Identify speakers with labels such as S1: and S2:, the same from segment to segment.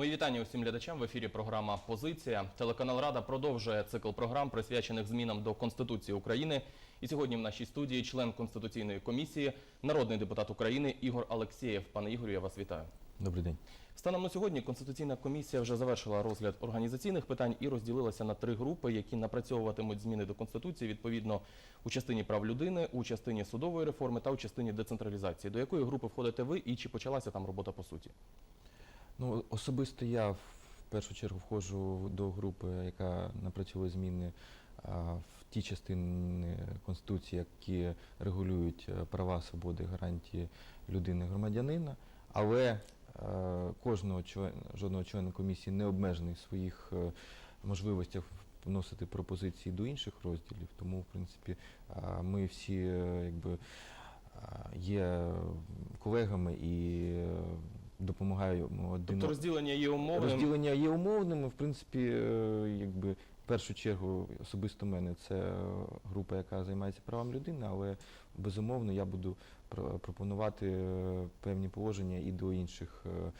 S1: Мої вітання усім глядачам. В ефірі програма Позиція. Телеканал Рада продовжує цикл програм, присвячених змінам до Конституції України. І сьогодні в нашій студії член Конституційної комісії, народний депутат України Ігор Алексєєв. Пане Ігорю, я вас вітаю.
S2: Добрий день.
S1: Станом на сьогодні Конституційна комісія вже завершила розгляд організаційних питань і розділилася на три групи, які напрацьовуватимуть зміни до конституції відповідно у частині прав людини, у частині судової реформи та у частині децентралізації. До якої групи входите ви і чи почалася там робота по суті?
S2: Ну, особисто я в першу чергу входжу до групи, яка напрацьовує зміни в ті частини Конституції, які регулюють е, права, свободи, гарантії людини громадянина. Але е, кожного члена, жодного члена комісії не обмежений в своїх е, можливостях вносити пропозиції до інших розділів. Тому, в принципі, ми всі якби є колегами і допомагаємо один
S1: Тобто розділення є умовним.
S2: Розділення є умовними. В принципі, е, якби в першу чергу особисто мене це група, яка займається правами людини, але безумовно я буду пропонувати е, певні положення і до інших е,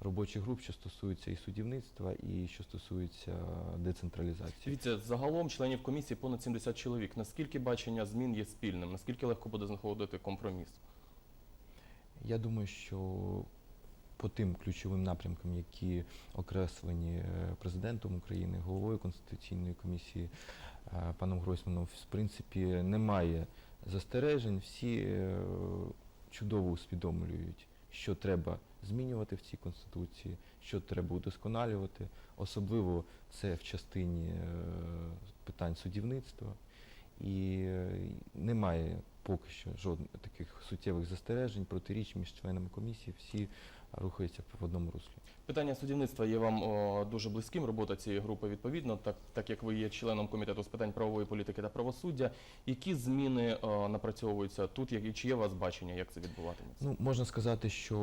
S2: робочих груп, що стосуються і судівництва, і що стосуються децентралізації.
S1: Дивіться, загалом членів комісії понад 70 чоловік. Наскільки бачення змін є спільним? Наскільки легко буде знаходити компроміс?
S2: Я думаю, що по тим ключовим напрямкам, які окреслені е, президентом України, головою Конституційної комісії е, паном Гройсманом, в принципі, немає застережень. Всі е, чудово усвідомлюють, що треба змінювати в цій конституції, що треба удосконалювати. Особливо це в частині питань судівництва. І немає поки що жодних таких суттєвих застережень, протиріч між членами комісії. Всі рухаються в одному руслі.
S1: Питання судівництва є вам о, дуже близьким. Робота цієї групи відповідно, так, так як ви є членом комітету з питань правової політики та правосуддя. Які зміни о, напрацьовуються тут? Як і чи є у вас бачення, як це відбуватиметься?
S2: Ну, можна сказати, що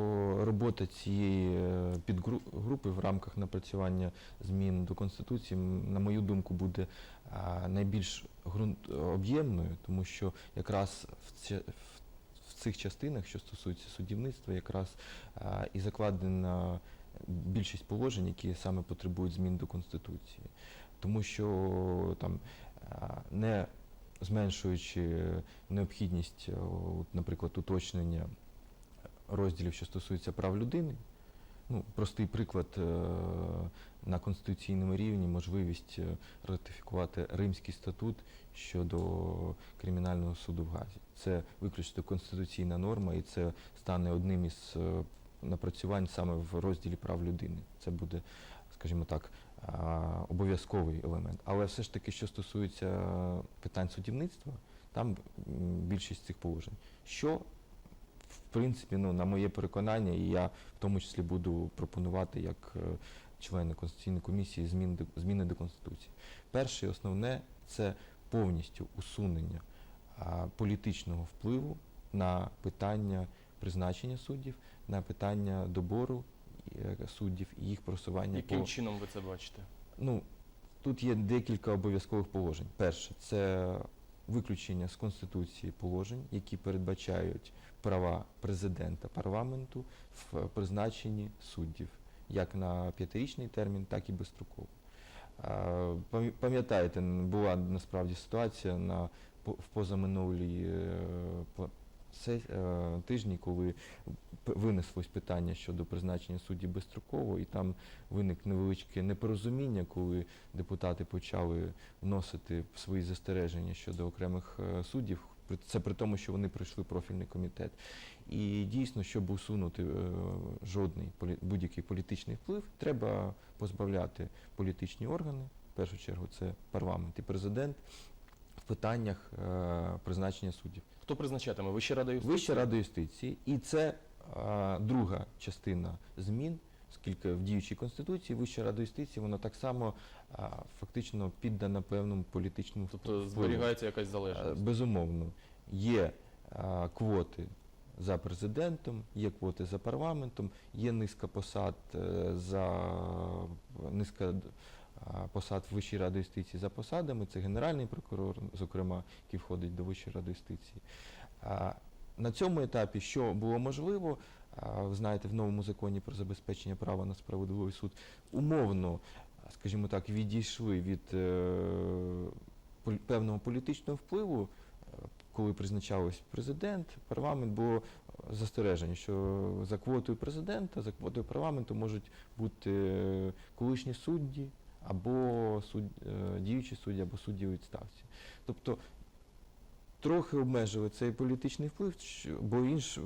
S2: робота цієї е, підгрупи в рамках напрацювання змін до Конституції, на мою думку, буде найбільш ґрунт об'ємною, тому що якраз в цих частинах, що стосуються судівництва, якраз і закладена більшість положень, які саме потребують змін до Конституції. Тому що там не зменшуючи необхідність, от, наприклад, уточнення розділів, що стосуються прав людини. Ну, простий приклад е, на конституційному рівні можливість е, ратифікувати Римський статут щодо кримінального суду в Газі. Це виключно конституційна норма, і це стане одним із е, напрацювань саме в розділі прав людини. Це буде, скажімо так, обов'язковий елемент. Але все ж таки, що стосується питань судівництва, там більшість цих положень. Що, в принципі, ну, на моє переконання, і я в тому числі буду пропонувати як е, члени Конституційної комісії змін до- зміни до Конституції. Перше основне це повністю усунення політичного впливу на питання призначення суддів, на питання добору е, суддів і їх просування
S1: Яким
S2: по
S1: чином ви це бачите?
S2: Ну, тут є декілька обов'язкових положень. Перше, це виключення з Конституції положень, які передбачають права президента парламенту в призначенні суддів, як на п'ятирічний термін, так і безстроково. Пам'ятаєте, була насправді ситуація на в позаминулій е, е, тижні, коли винеслось питання щодо призначення суддів безстроково, і там виник невеличке непорозуміння, коли депутати почали вносити свої застереження щодо окремих е, суддів. Це при тому, що вони пройшли профільний комітет. І дійсно, щоб усунути жодний будь-який політичний вплив, треба позбавляти політичні органи. В першу чергу це парламент і президент питаннях е, призначення суддів.
S1: Хто призначатиме? Вища рада юстиції?
S2: Вища рада юстиції, і це а, друга частина змін, оскільки в діючій конституції Вища рада юстиції вона так само а, фактично піддана певному політичному
S1: Тобто
S2: впливу.
S1: зберігається якась
S2: Е,
S1: залежність.
S2: Безумовно, є а, квоти за президентом, є квоти за парламентом, є низка посад е, за низка посад Вищої ради юстиції за посадами. Це генеральний прокурор, зокрема, який входить до Вищої ради юстиції. На цьому етапі, що було можливо, ви знаєте, в новому законі про забезпечення права на справедливий суд умовно, скажімо так, відійшли від е, певного політичного впливу, е, коли призначався президент, парламент, було застереження, що за квотою президента, за квотою парламенту можуть бути е, колишні судді або суд, е, діючі судді, або судді у відставці. Тобто трохи обмежили цей політичний вплив, бо інш,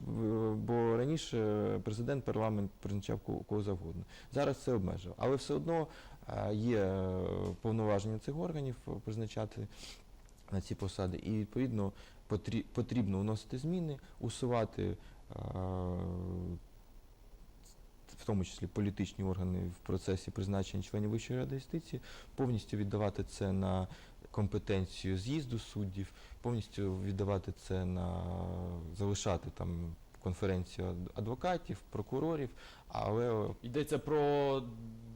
S2: бо раніше президент, парламент призначав кого, завгодно. Зараз це обмежив. Але все одно е, є е, повноваження цих органів призначати на ці посади, і відповідно потрі- потрібно вносити зміни, усувати в тому числі політичні органи в процесі призначення членів Вищої ради юстиції, повністю віддавати це на компетенцію з'їзду суддів, повністю віддавати це на залишати там конференцію адвокатів, прокурорів, але
S1: Йдеться про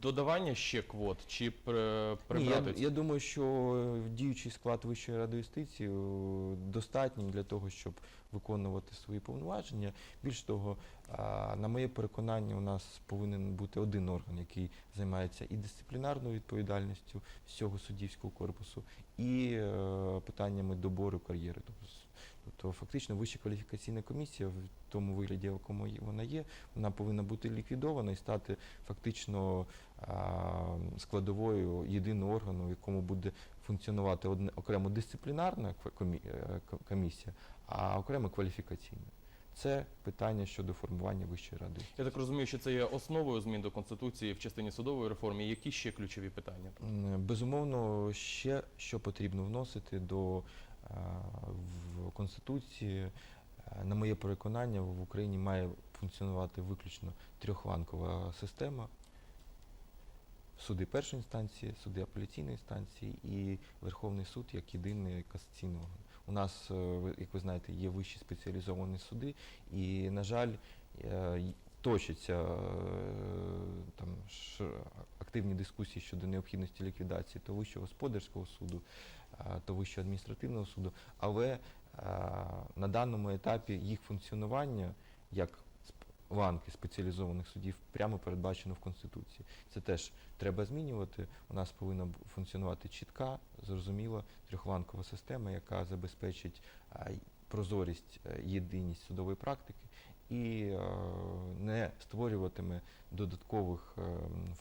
S1: додавання ще квот чи при-
S2: Ні, я, я думаю, що е, діючий склад Вищої ради юстиції достатній для того, щоб виконувати свої повноваження. Більш того, на моє переконання, у нас повинен бути один орган, який займається і дисциплінарною відповідальністю всього суддівського корпусу, і е, питаннями добору кар'єри. Тобто, тобто фактично вища кваліфікаційна комісія в тому вигляді, в якому вона є, вона повинна бути ліквідована і стати фактично складовою єдиного органу, в якому буде функціонувати одне окремо дисциплінарна е, ко- комісія, а окремо кваліфікаційна. Це питання щодо формування Вищої ради.
S1: Я так розумію, що це є основою змін до конституції в частині судової реформи. Які ще ключові питання?
S2: Безумовно, ще що потрібно вносити до в Конституції, на моє переконання, в Україні має функціонувати виключно трьохланкова система. Суди першої інстанції, суди апеляційної інстанції і Верховний суд як єдиний касаційний орган. У нас, е, як ви знаєте, є вищі спеціалізовані суди, і, на жаль, е, точаться е, там активні дискусії щодо необхідності ліквідації то Вищого господарського суду, а, то Вищого адміністративного суду, але а, на даному етапі їх функціонування як ланки спеціалізованих судів прямо передбачено в Конституції. Це теж треба змінювати. У нас повинна функціонувати чітка, зрозуміла трьохланкова система, яка забезпечить прозорість, е, єдиність судової практики і е, не створюватиме додаткових е,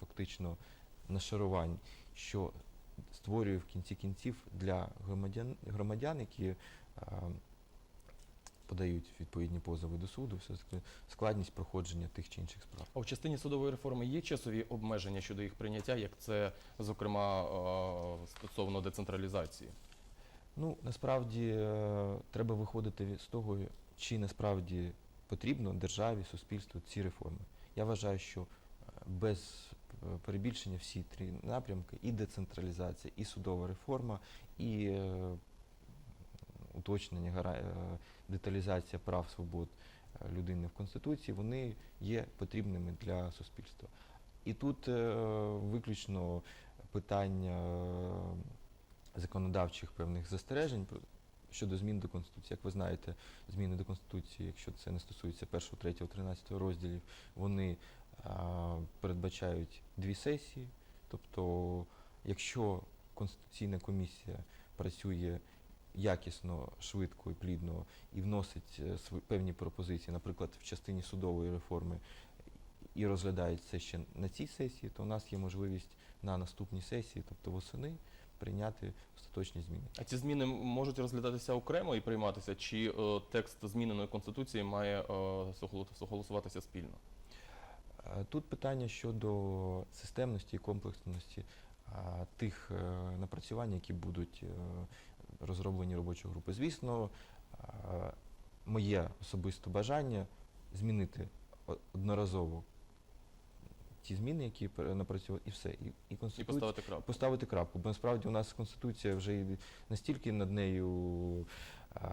S2: фактично нашарувань, що створює в кінці кінців для громадян, громадян які е, подають відповідні позови до суду, все таки складність проходження тих чи інших справ.
S1: А у частині судової реформи є часові обмеження щодо їх прийняття, як це, зокрема, е, стосовно децентралізації?
S2: Ну, насправді е, треба виходити з того, чи насправді потрібно державі, суспільству ці реформи. Я вважаю, що без перебільшення всі три напрямки і децентралізація, і судова реформа, і е, уточнення, е, деталізація прав свобод е, людини в Конституції, вони є потрібними для суспільства. І тут виключно питання законодавчих певних застережень щодо змін до Конституції. Як ви знаєте, зміни до Конституції, якщо це не стосується 1, 3, 13 розділів, вони передбачають дві сесії. Тобто, якщо Конституційна комісія працює якісно, швидко і плідно і вносить е, свої певні пропозиції, наприклад, в частині судової реформи, і розглядають це ще на цій сесії, то у нас є можливість на наступній сесії, тобто восени, прийняти остаточні зміни.
S1: А ці зміни можуть розглядатися окремо і прийматися, чи е, текст зміненої конституції має е, соголосуватися спільно?
S2: Е, Тут питання щодо системності і комплексності а, тих е, напрацювань, які будуть е, розроблені робочою групою. Звісно, е, моє особисте бажання змінити одноразово ті зміни, які напрацьовували, і все. І, і
S1: І поставити крапку.
S2: поставити крапку. Бо насправді у нас Конституція вже настільки над нею. а,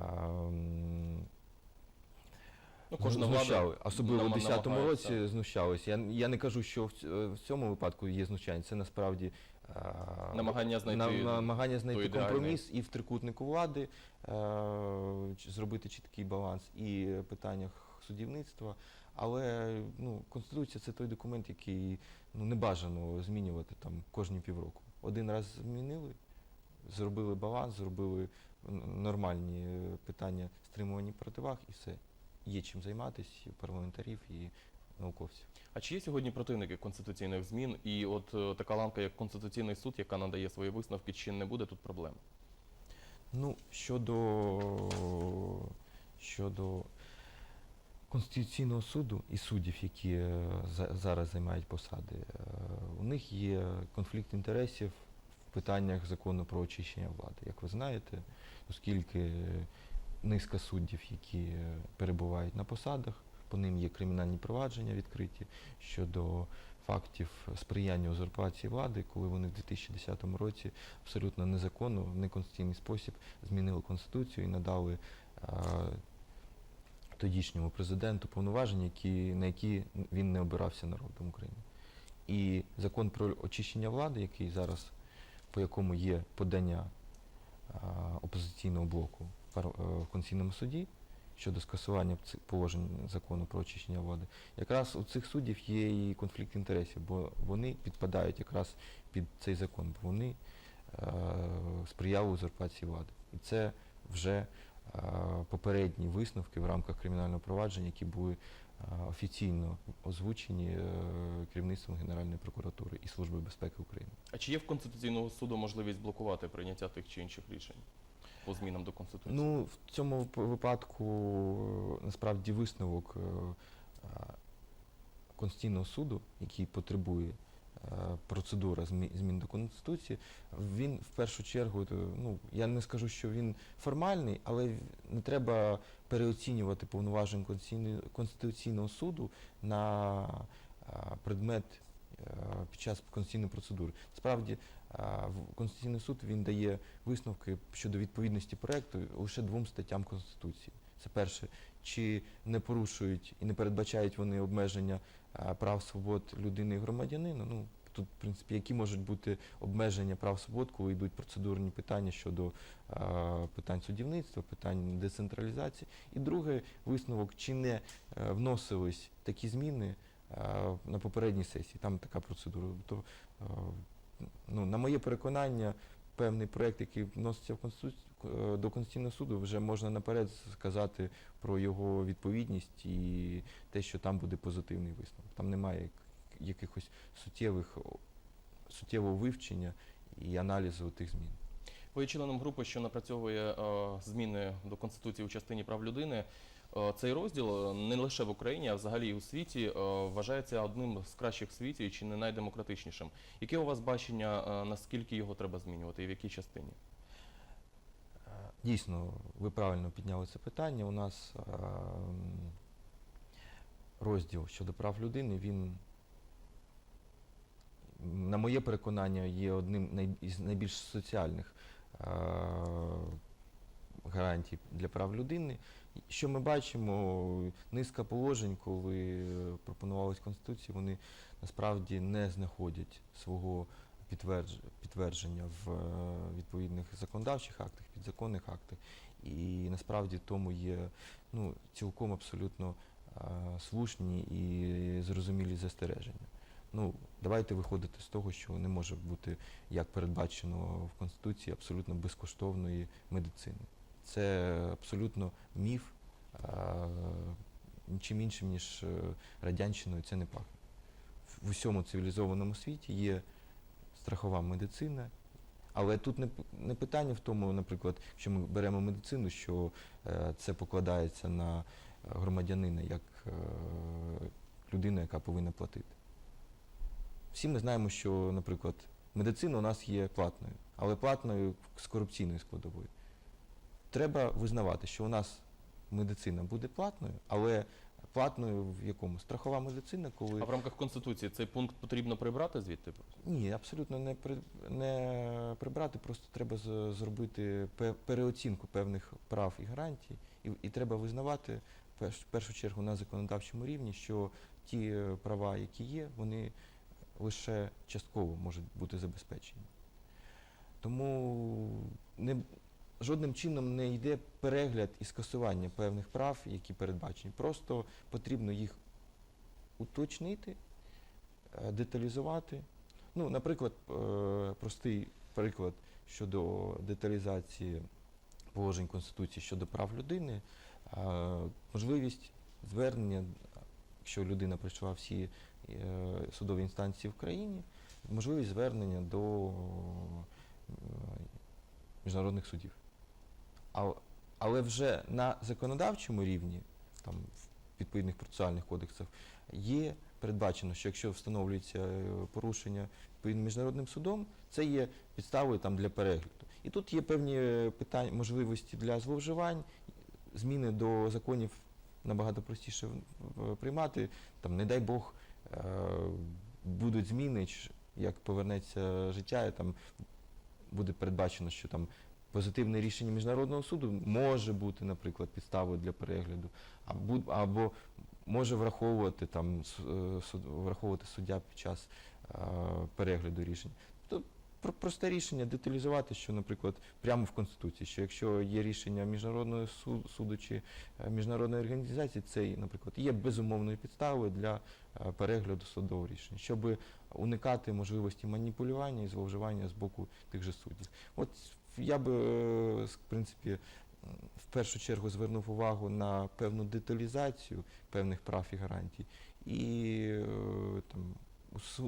S2: м,
S1: Ну, кожна влада.
S2: Особливо в
S1: нам-
S2: 10-му році знущалися. Я, я не кажу, що в, в цьому випадку є знущання. Це насправді а,
S1: Намагання знайти
S2: на- намагання знайти компроміс і в трикутнику влади, ч- зробити чіткий баланс і в питаннях судівництва. Але ну, Конституція це той документ, який ну, не бажано змінювати там кожні півроку. Один раз змінили, зробили баланс, зробили нормальні питання стримувані противаг і все. Є чим займатися і парламентарів і науковців.
S1: А чи є сьогодні противники конституційних змін? І от е, така ланка, як Конституційний суд, яка надає свої висновки, чи не буде тут проблем?
S2: Ну, щодо, щодо Конституційного суду і суддів, які е, за- зараз займають посади, е, у них є конфлікт інтересів в питаннях закону про очищення влади. Як ви знаєте, оскільки низка суддів, які перебувають на посадах, по ним є кримінальні провадження відкриті щодо фактів сприяння узурпації влади, коли вони в 2010 році абсолютно незаконно, в неконституційний спосіб змінили конституцію і надали е, тодішньому президенту повноваження, які, на які він не обирався народом України. І закон про очищення влади, який зараз, по якому є подання е, опозиційного блоку е, в Конституційному суді щодо скасування положень закону про очищення влади, якраз у цих суддів є і конфлікт інтересів, бо вони підпадають якраз під цей закон, бо вони е, сприяли узурпації влади. І це вже е, попередні висновки в рамках кримінального провадження, які були е, офіційно озвучені е, керівництвом Генеральної прокуратури і Служби безпеки України.
S1: А чи є в Конституційного суду можливість блокувати прийняття тих чи інших рішень по змінам до Конституції?
S2: Ну, в цьому випадку е, насправді висновок е, е, Конституційного суду, який потребує процедура змін до Конституції, він в першу чергу, ну я не скажу, що він формальний, але не треба переоцінювати повноважень Конституційного суду на предмет під час конституційної процедури. Справді, Конституційний суд він дає висновки щодо відповідності проекту лише двом статтям Конституції. Це перше, чи не порушують і не передбачають вони обмеження прав свобод людини і громадянина. Ну тут, в принципі, які можуть бути обмеження прав свобод, коли йдуть процедурні питання щодо питань судівництва, питань децентралізації. І друге висновок, чи не е, вносились такі зміни на попередній сесії. Там така процедура. То, е, ну, на моє переконання, певний проєкт, який вноситься в Конституцію, е, до Конституційного суду, вже можна наперед сказати про його відповідність і те, що там буде позитивний висновок. Там немає якихось суттєвих суттєвого вивчення і аналізу тих змін.
S1: Ви є членом групи, що напрацьовує е, зміни до Конституції у частині прав людини. Е, Цей розділ е, не лише в Україні, а взагалі і у світі е, вважається одним з кращих в світі чи не найдемократичнішим. Яке у вас бачення, наскільки його треба змінювати і в якій частині?
S2: Дійсно, ви правильно підняли це питання. У нас розділ щодо прав людини, він, на моє переконання, є одним із найбільш соціальних гарантій для прав людини. Що ми бачимо, низка положень, коли е, пропонувалась Конституція, вони насправді не знаходять свого підтвердження в е, відповідних законодавчих актах, підзаконних актах. І насправді тому є ну, цілком абсолютно е, слушні і зрозумілі застереження. Ну, давайте виходити з того, що не може бути, як передбачено в Конституції, абсолютно безкоштовної медицини. Це абсолютно міф, нічим іншим, ніж е, радянщиною це не пахне. В усьому цивілізованому світі є страхова медицина. Але тут не, не питання в тому, наприклад, що ми беремо медицину, що е, це покладається на громадянина як е, людина, яка повинна платити. Всі ми знаємо, що, наприклад, медицина у нас є платною, але платною з корупційною складовою. Треба визнавати, що у нас медицина буде платною, але платною в якому? Страхова медицина, коли.
S1: А в рамках Конституції цей пункт потрібно прибрати звідти?
S2: Ні, абсолютно не, при, не прибрати, просто треба з- зробити пе- переоцінку певних прав і гарантій, і, і треба визнавати в перш- в першу чергу на законодавчому рівні, що ті е, права, які є, вони лише частково можуть бути забезпечені. Тому не, жодним чином не йде перегляд і скасування певних прав, які передбачені. Просто потрібно їх уточнити, е, деталізувати. Ну, наприклад, е, простий приклад щодо деталізації положень Конституції щодо прав людини, е, можливість звернення, якщо людина пройшла всі судові інстанції в країні, можливість звернення до міжнародних судів. Але вже на законодавчому рівні, там в відповідних процесуальних кодексах, є передбачено, що якщо встановлюється е, порушення міжнародним судом, це є підставою там для перегляду. І тут є певні е, питання, можливості для зловживань, зміни до законів набагато простіше приймати. Там, не дай Бог, е, будуть зміни, як повернеться життя, і там буде передбачено, що там позитивне рішення міжнародного суду може бути, наприклад, підставою для перегляду, або, може враховувати там е, суд, враховувати суддя під час е, перегляду рішень. То про- просте рішення деталізувати, що, наприклад, прямо в Конституції, що якщо є рішення міжнародного су- суду чи е, міжнародної організації, це, наприклад, є безумовною підставою для перегляду судового рішення, щоб уникати можливості маніпулювання і зловживання з боку тих же суддів. От я би, е, в принципі, в першу чергу звернув увагу на певну деталізацію певних прав і гарантій і е, там,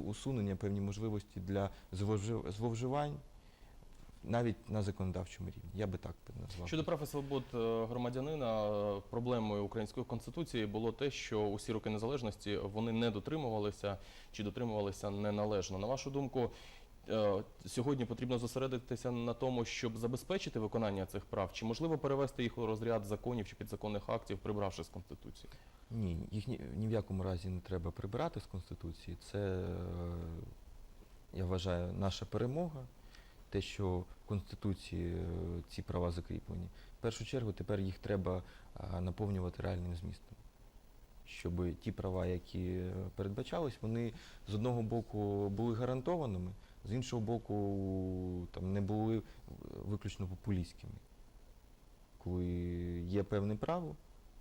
S2: усунення певні можливості для зловжи- зловживань навіть на законодавчому рівні. Я би так назвав.
S1: Щодо прав і свобод е, громадянина, е, проблемою української конституції було те, що усі роки незалежності вони не дотримувалися чи дотримувалися неналежно. На вашу думку, е, сьогодні потрібно зосередитися на тому, щоб забезпечити виконання цих прав, чи можливо перевести їх у розряд законів чи підзаконних актів, прибравши з конституції?
S2: Ні, їх ні, ні в якому разі не треба прибирати з Конституції. Це, я вважаю, наша перемога. Те, що в Конституції е, ці права закріплені. В першу чергу тепер їх треба наповнювати реальним змістом. Щоб ті права, які е, передбачались, вони з одного боку були гарантованими, з іншого боку, там не були е, виключно популістськими. Коли є певне право,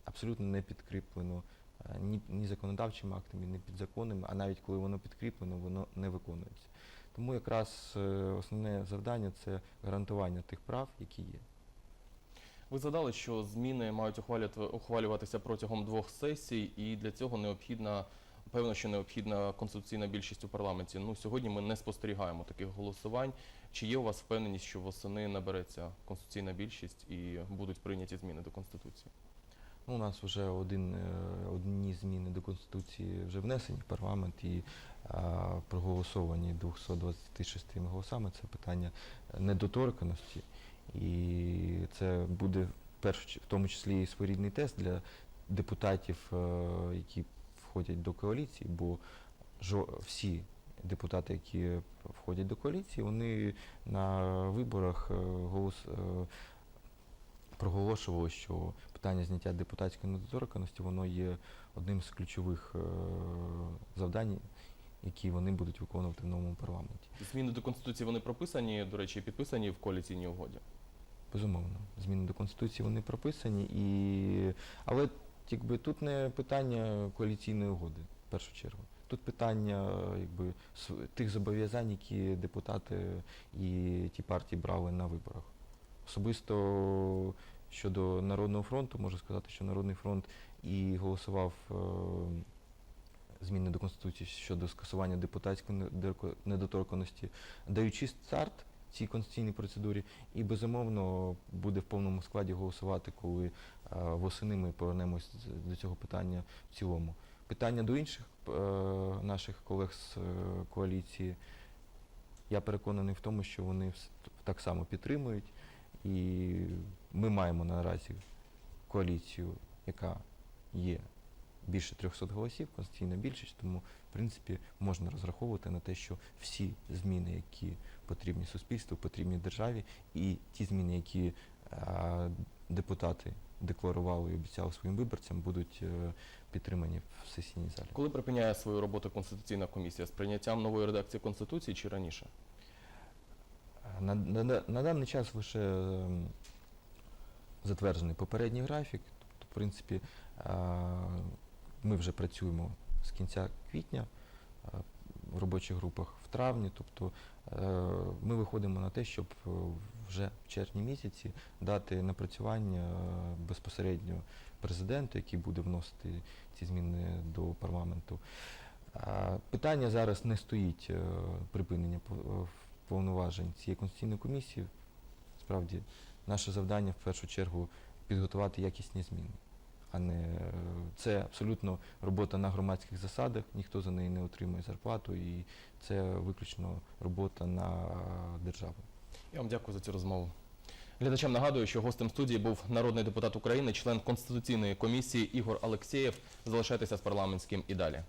S2: абсолютно не підкріплено е, ні, ні законодавчими актами, ні підзаконними, а навіть коли воно підкріплено, воно не виконується. Тому якраз е, основне завдання це гарантування тих прав, які є.
S1: Ви згадали, що зміни мають ухвалювати- ухвалюватися протягом двох сесій, і для цього необхідна певно, що необхідна конституційна більшість у парламенті. Ну сьогодні ми не спостерігаємо таких голосувань. Чи є у вас впевненість, що восени набереться конституційна більшість і будуть прийняті зміни до конституції?
S2: Ну, у нас вже один, е, одні зміни до Конституції вже внесені в парламент і а, проголосовані 226 голосами. Це питання недоторканості. І це буде в, першу, в тому числі і своєрідний тест для депутатів, е, які входять до коаліції, бо всі депутати, які входять до коаліції, вони на виборах е, голос, проголошували, що питання зняття депутатської недоторканості воно є одним з ключових е, завдань, які вони будуть виконувати в новому парламенті.
S1: Зміни до конституції вони прописані, до речі, підписані в коаліційній угоді.
S2: Безумовно, зміни до конституції вони прописані, і але якби тут не питання коаліційної угоди, в першу чергу. Тут питання якби тих зобов'язань, які депутати і ті партії брали на виборах. Особисто щодо Народного фронту, можу сказати, що Народний фронт і голосував е, зміни до Конституції щодо скасування депутатської недоторканості, даючи старт цій конституційній процедурі, і безумовно буде в повному складі голосувати, коли е, восени ми повернемось до цього питання в цілому. Питання до інших е, наших колег з коаліції. Я переконаний в тому, що вони так само підтримують, і ми маємо наразі коаліцію, яка є більше 300 голосів, конституційна більшість, тому в принципі можна розраховувати на те, що всі зміни, які потрібні суспільству, потрібні державі, і ті зміни, які е, депутати декларували і обіцяли своїм виборцям, будуть е, підтримані в сесійній залі.
S1: Коли припиняє свою роботу конституційна комісія з прийняттям нової редакції конституції чи раніше?
S2: На, на, на- даний час лише ем, затверджений попередній графік. Тобто, в принципі, е, ми вже працюємо з кінця квітня е, в робочих групах в травні. Тобто е, ми виходимо на те, щоб вже в червні місяці дати напрацювання безпосередньо президенту, який буде вносити ці зміни до парламенту. Питання зараз не стоїть припинення повноважень цієї конституційної комісії. Справді, наше завдання в першу чергу підготувати якісні зміни. А не е, це абсолютно робота на громадських засадах, ніхто за неї не отримує зарплату, і це виключно робота на державу.
S1: Я вам дякую за цю розмову. Глядачам нагадую, що гостем студії був народний депутат України, член Конституційної комісії Ігор Алексєєв. Залишайтеся з парламентським і далі.